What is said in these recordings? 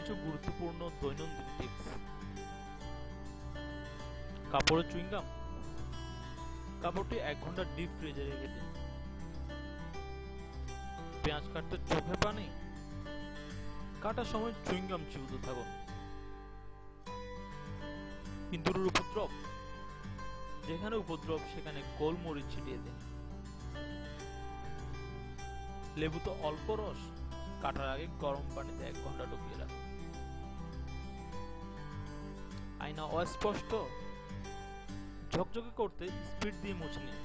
কিছু গুরুত্বপূর্ণ দৈনন্দিন টিপস কাপড়ের চুইংগাম। কাপড়টি এক ঘণ্টা ডিপ ফ্রিজে রেখে দিন। পেঁয়াজ কাটতে চোখে পানি। কাটার সময় চুইংগাম চিবুতে থাকুন। ইঁদুরের উপদ্রব। যেখানে উপদ্রব, সেখানে গোলমরিচ ছিটিয়ে দিন। লেবুতে অল্প রস। কাটার আগে গরম পানিতে এক ঘণ্টা ডুবিয়ে রাখুন। আয়না অস্পষ্ট? ঝকঝকে করতে স্পিড দিয়ে মুছে নিন।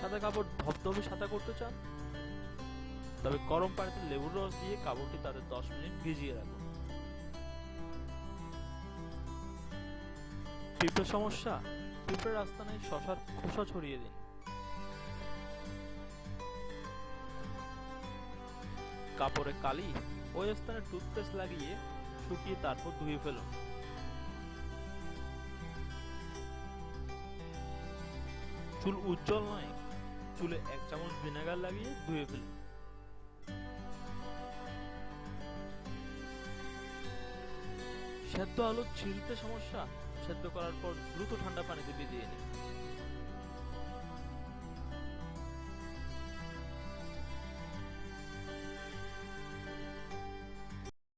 সাদা কাপড় ধবধবে সাদা করতে চান? তবে গরম পানিতে লেবুর রস দিয়ে কাপড়টি তাদের দশ মিনিট ভিজিয়ে রাখুন। পিঁপড়ে সমস্যা? পিঁপড়ের আস্তানে শশার খোসা ছড়িয়ে দিন। কাপড়ে কালি ওই স্থানে টুথপেস্ট লাগিয়ে শুকিয়ে তারপর ধুয়ে ফেলুন চুল উজ্জ্বল নয়, চুলে এক চামচ ভিনেগার লাগিয়ে ধুয়ে ফেলুন সেদ্ধ আলু ছিলতে সমস্যা, সেদ্ধ করার পর দ্রুত ঠান্ডা পানিতে